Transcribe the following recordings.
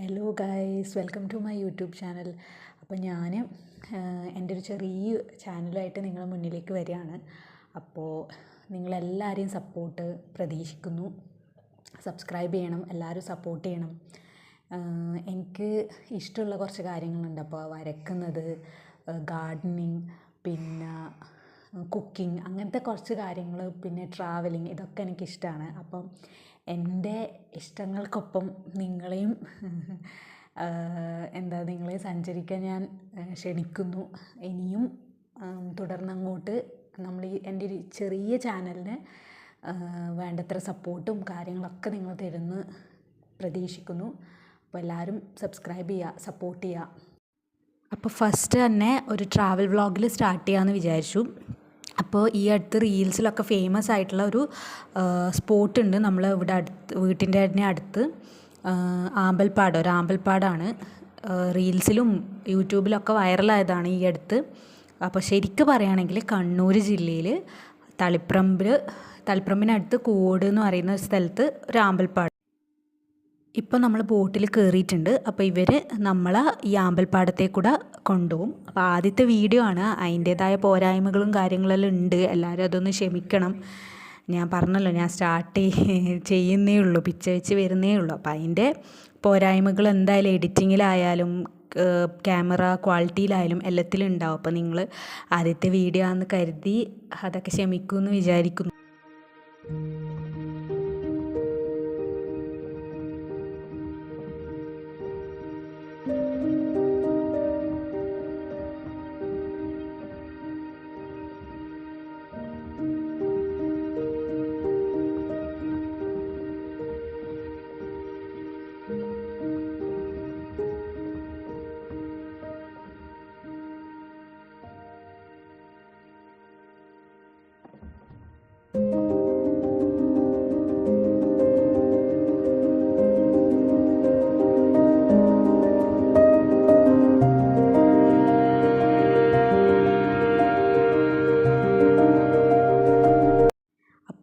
Hello guys welcome to my YouTube channel അപ്പോൾ ഞാൻ എന്റെ ഒരു ചെറിയ ചാനലായിട്ട് നിങ്ങളുടെ മുന്നിലേക്ക് വരികയാണ്. അപ്പോൾ നിങ്ങളെല്ലാവരെയും സപ്പോർട്ട് പ്രതീക്ഷിക്കുന്നു. സബ്സ്ക്രൈബ് ചെയ്യണം. എല്ലാവരും സപ്പോർട്ട് ചെയ്യണം. എനിക്ക് ഇഷ്ടമുള്ള കുറച്ച് കാര്യങ്ങളുണ്ട്. അപ്പോൾ വരയ്ക്കുന്നത് ഗാർഡനിങ് പിന്നെ കുക്കിംഗ് അങ്ങനത്തെ കുറച്ച് കാര്യങ്ങൾ പിന്നെ ട്രാവലിംഗ് ഇതൊക്കെ എനിക്കിഷ്ടമാണ് അപ്പം എന്റെ ഇഷ്ടങ്ങൾക്കൊപ്പം നിങ്ങളെയും എന്താ നിങ്ങളെ സഞ്ചരിക്കാൻ ഞാൻ ക്ഷണിക്കുന്നു. ഇനിയും തുടർന്നങ്ങോട്ട് നമ്മൾ ഈ എന്റെ ഒരു ചെറിയ ചാനലിന് വേണ്ടത്ര സപ്പോർട്ടും കാര്യങ്ങളൊക്കെ നിങ്ങൾ തരുന്നു പ്രതീക്ഷിക്കുന്നു. അപ്പോൾ എല്ലാവരും സബ്സ്ക്രൈബ് ചെയ്യുക സപ്പോർട്ട് ചെയ്യുക അപ്പോൾ ഫസ്റ്റ് തന്നെ ഒരു ട്രാവൽ വ്ളോഗിൽ സ്റ്റാർട്ട് ചെയ്യാമെന്ന് വിചാരിച്ചു. അപ്പോൾ ഈ അടുത്ത് റീൽസിലൊക്കെ ഫേമസ് ആയിട്ടുള്ള ഒരു സ്പോട്ട് ഉണ്ട് നമ്മൾ ഇവിടെ അടുത്ത് വീട്ടിന്റെ തന്നെ അടുത്ത്. ആമ്പൽപ്പാട് ഒരു ആമ്പൽപ്പാടാണ്. റീൽസിലും യൂട്യൂബിലൊക്കെ വൈറലായതാണ് ഈ അടുത്ത്. അപ്പോൾ ശരിക്കും പറയുകയാണെങ്കിൽ കണ്ണൂർ ജില്ലയിൽ തളിപ്രമ്പിൽ തളിപ്പറമ്പിനടുത്ത് കൂട് എന്ന് പറയുന്ന സ്ഥലത്ത് ഒരു ആമ്പൽപ്പാട്. ഇപ്പോൾ നമ്മൾ ബോട്ടിൽ കയറിയിട്ടുണ്ട് അപ്പോൾ ഇവർ നമ്മളെ ഈ ആമ്പൽപ്പാടത്തെ കൂടെ കൊണ്ടുപോകും. അപ്പോൾ ആദ്യത്തെ വീഡിയോ ആണ്. അതിന്റേതായ പോരായ്മകളും കാര്യങ്ങളെല്ലാം ഉണ്ട്. എല്ലാവരും അതൊന്ന് ക്ഷമിക്കണം. ഞാൻ പറഞ്ഞല്ലോ ഞാൻ സ്റ്റാർട്ട് ചെയ്യുന്നേ ഉള്ളൂ. പിച്ച വെച്ച് വരുന്നേ ഉള്ളൂ. അപ്പോൾ അതിന്റെ പോരായ്മകൾ എന്തായാലും എഡിറ്റിങ്ങിലായാലും ക്യാമറ ക്വാളിറ്റിയിലായാലും എല്ലാത്തിലും ഉണ്ടാവും. അപ്പോൾ നിങ്ങൾ ആദ്യത്തെ വീഡിയോ ആണെന്ന് കരുതി അതൊക്കെ ക്ഷമിക്കുമെന്ന് വിചാരിക്കുന്നു.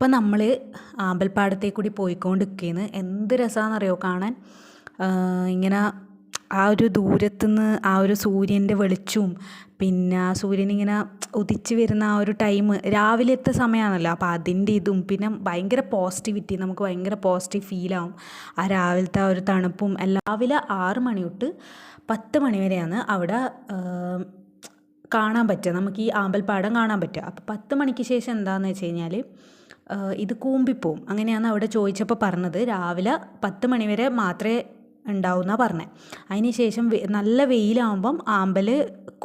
അപ്പം നമ്മൾ ആമ്പൽപ്പാടത്തെ കൂടി പോയിക്കൊണ്ടിരിക്കുകയാണ് എന്ത് രസമാണെന്നറിയോ? കാണാൻ ഇങ്ങനെ ആ ഒരു ദൂരത്തുനിന്ന് ആ ഒരു സൂര്യന്റെ വെളിച്ചവും പിന്നെ ആ സൂര്യൻ ഇങ്ങനെ ഉദിച്ച് വരുന്ന ആ ഒരു ടൈം രാവിലത്തെ സമയമാണല്ലോ. അപ്പോൾ അതിന്റെ ഇതും പിന്നെ ഭയങ്കര പോസിറ്റിവിറ്റി നമുക്ക് ഭയങ്കര പോസിറ്റീവ് ഫീലാവും ആ രാവിലത്തെ ആ ഒരു തണുപ്പും രാവിലെ ആറ് മണി തൊട്ട് പത്ത് മണി വരെയാണ് അവിടെ കാണാൻ പറ്റുക. നമുക്ക് ഈ ആമ്പൽപ്പാടം കാണാൻ പറ്റുക. അപ്പോൾ പത്ത് മണിക്ക് ശേഷം എന്താണെന്ന് വെച്ച് കഴിഞ്ഞാൽ ഇത് കൂമ്പിപ്പോവും. അങ്ങനെയാണ് അവിടെ ചോദിച്ചപ്പോൾ പറഞ്ഞത്. രാവിലെ പത്ത് മണിവരെ മാത്രമേ ഉണ്ടാവുമെന്നാണ് പറഞ്ഞത് അതിന് ശേഷം നല്ല വെയിലാവുമ്പം ആമ്പൽ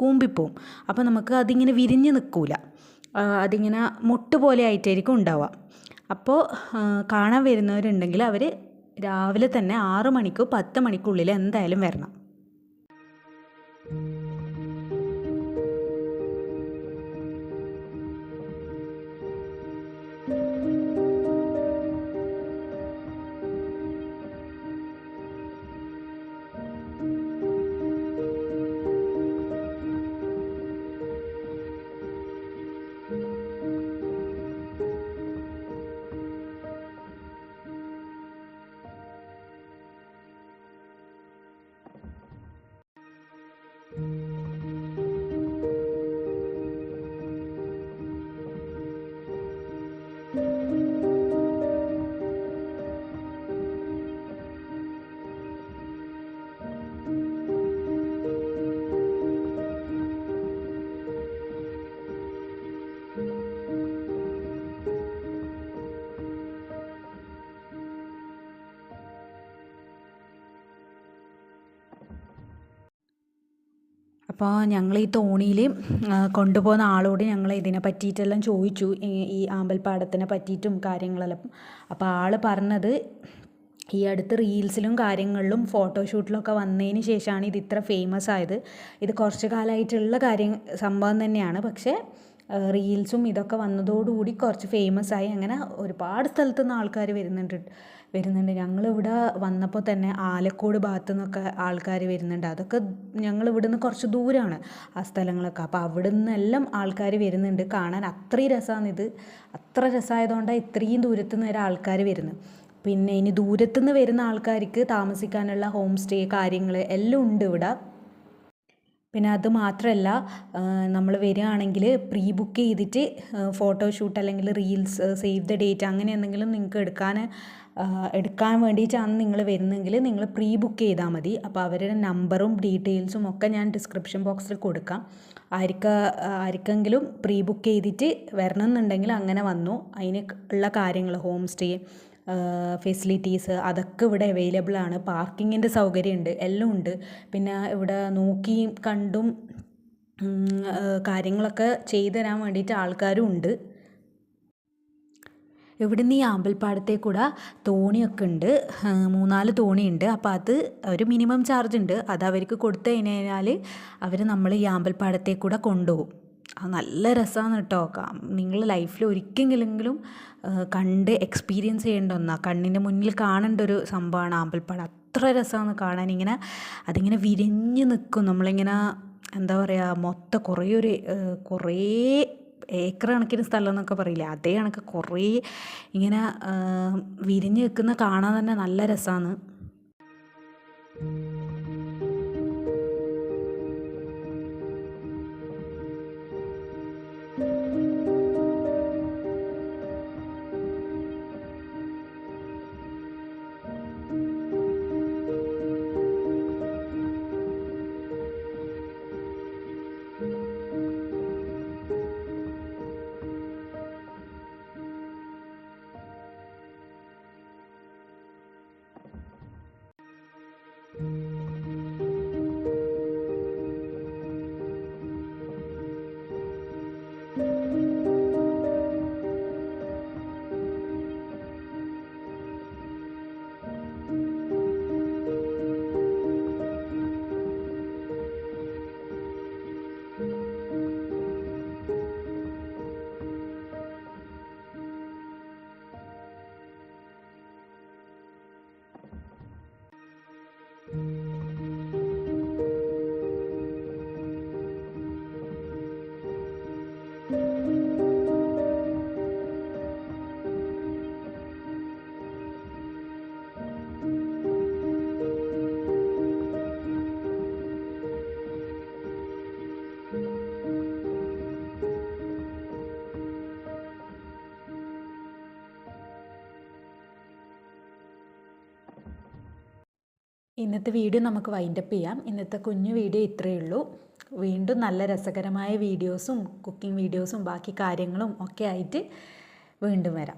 കൂമ്പിപ്പോവും. അപ്പോൾ നമുക്ക് അതിങ്ങനെ വിരിഞ്ഞ് നിൽക്കില്ല അതിങ്ങനെ മുട്ട് പോലെ ആയിട്ടായിരിക്കും ഉണ്ടാവുക. അപ്പോൾ കാണാൻ വരുന്നവരുണ്ടെങ്കിൽ അവർ രാവിലെ തന്നെ ആറ് മണിക്കോ പത്ത് മണിക്കുള്ളിൽ എന്തായാലും വരണം. അപ്പോൾ ഞങ്ങൾ ഈ തോണിയിൽ കൊണ്ടുപോകുന്ന ആളോട് ഞങ്ങൾ ഇതിനെ പറ്റിയിട്ടെല്ലാം ചോദിച്ചു. ഈ ആമ്പൽപ്പാടത്തിനെ പറ്റിയിട്ടും കാര്യങ്ങളെല്ലാം. അപ്പോൾ ആൾ പറഞ്ഞത് ഈ അടുത്ത് റീൽസിലും കാര്യങ്ങളിലും ഫോട്ടോഷൂട്ടിലൊക്കെ വന്നതിന് ശേഷമാണ് ഇത് ഇത്ര ഫേമസ് ആയത്. ഇത് കുറച്ച് കാലമായിട്ടുള്ള കാര്യം സംഭവം തന്നെയാണ്. പക്ഷേ റീൽസും ഇതൊക്കെ വന്നതോടുകൂടി കുറച്ച് ഫേമസ് ആയി. അങ്ങനെ ഒരുപാട് സ്ഥലത്തു നിന്ന് ആൾക്കാർ വരുന്നുണ്ട്. വരുന്നുണ്ട്. ഞങ്ങളിവിടെ വന്നപ്പോൾ തന്നെ ആലക്കോട് ഭാഗത്തു നിന്നൊക്കെ ആൾക്കാർ വരുന്നുണ്ട്. അതൊക്കെ ഞങ്ങൾ നിന്ന് കുറച്ച് ദൂരമാണ് ആ സ്ഥലങ്ങളൊക്കെ. അപ്പോൾ അവിടെ നിന്നെല്ലാം ആൾക്കാർ വരുന്നുണ്ട്. കാണാൻ അത്രയും രസമാണ് ഇത് അത്ര രസമായതുകൊണ്ടാണ് ഇത്രയും ദൂരത്തു നിന്ന് വരെ ആൾക്കാർ വരുന്നത്. പിന്നെ ഇനി ദൂരത്തുനിന്ന് വരുന്ന ആൾക്കാർക്ക് താമസിക്കാനുള്ള ഹോം സ്റ്റേ കാര്യങ്ങൾ എല്ലാം ഉണ്ട് ഇവിടെ. പിന്നെ അത് മാത്രമല്ല നമ്മൾ വരികയാണെങ്കിൽ പ്രീ ബുക്ക് ചെയ്തിട്ട് ഫോട്ടോഷൂട്ട് അല്ലെങ്കിൽ റീൽസ് സേവ് ദ ഡേറ്റ് അങ്ങനെ എന്തെങ്കിലും നിങ്ങൾക്ക് എടുക്കാൻ എടുക്കാൻ വേണ്ടിയിട്ടാണ് നിങ്ങൾ വരുന്നതെങ്കിൽ നിങ്ങൾ പ്രീ ബുക്ക് ചെയ്താൽ മതി. അപ്പോൾ അവരുടെ നമ്പറും ഡീറ്റെയിൽസും ഒക്കെ ഞാൻ ഡിസ്ക്രിപ്ഷൻ ബോക്സിൽ കൊടുക്കാം. ആർക്ക ആർക്കെങ്കിലും പ്രീ ബുക്ക് ചെയ്തിട്ട് വരണമെന്നുണ്ടെങ്കിൽ അങ്ങനെ വന്നു. അതിന് ഉള്ള കാര്യങ്ങൾ ഹോം സ്റ്റേ ഫെസിലിറ്റീസ് അതൊക്കെ ഇവിടെ അവൈലബിൾ ആണ്. പാർക്കിങ്ങിന്റെ സൗകര്യമുണ്ട്. എല്ലാം ഉണ്ട്. പിന്നെ ഇവിടെ നോക്കിയും കണ്ടും കാര്യങ്ങളൊക്കെ ചെയ്തു തരാൻ വേണ്ടിയിട്ട് ആൾക്കാരും ഉണ്ട്. ഇവിടുന്ന് ഈ ആമ്പൽപ്പാടത്തേക്കൂടെ തോണിയൊക്കെ ഉണ്ട്. മൂന്നാൽ തോണിയുണ്ട് അപ്പോൾ അത് ഒരു മിനിമം ചാർജ് ഉണ്ട്. അത് അവർക്ക് കൊടുത്തു കഴിഞ്ഞാൽ അവർ നമ്മൾ ഈ ആമ്പൽപ്പാടത്തേക്കൂടെ കൊണ്ടുപോകും. അത് നല്ല രസമാണ് കേട്ടോ. നിങ്ങൾ ലൈഫിൽ ഒരിക്കലെങ്കിലും കണ്ട് എക്സ്പീരിയൻസ് ചെയ്യേണ്ട ഒന്നാണ് കണ്ണിന്റെ മുന്നിൽ കാണേണ്ട ഒരു സംഭവമാണ് ആമ്പൽപ്പാട്. അത്ര രസമാണ് കാണാൻ. ഇങ്ങനെ അതിങ്ങനെ വിരിഞ്ഞ് നിൽക്കും നമ്മളിങ്ങനെ എന്താ പറയുക മൊത്തം കുറേ ഒരു കുറേ ഏക്കർ കണക്കിന് സ്ഥലം എന്നൊക്കെ പറയില്ലേ? അതേ കണക്ക് കുറേ ഇങ്ങനെ വിരിഞ്ഞ് നിൽക്കുന്ന കാണാൻ തന്നെ നല്ല രസമാണ് ഇന്നത്തെ വീഡിയോ നമുക്ക് വൈൻഡപ്പ് ചെയ്യാം. ഇന്നത്തെ കുഞ്ഞു വീഡിയോ ഇത്രയേ ഉള്ളൂ. വീണ്ടും നല്ല രസകരമായ വീഡിയോസും കുക്കിംഗ് വീഡിയോസും ബാക്കി കാര്യങ്ങളും ഒക്കെ ആയിട്ട് വീണ്ടും വരാം.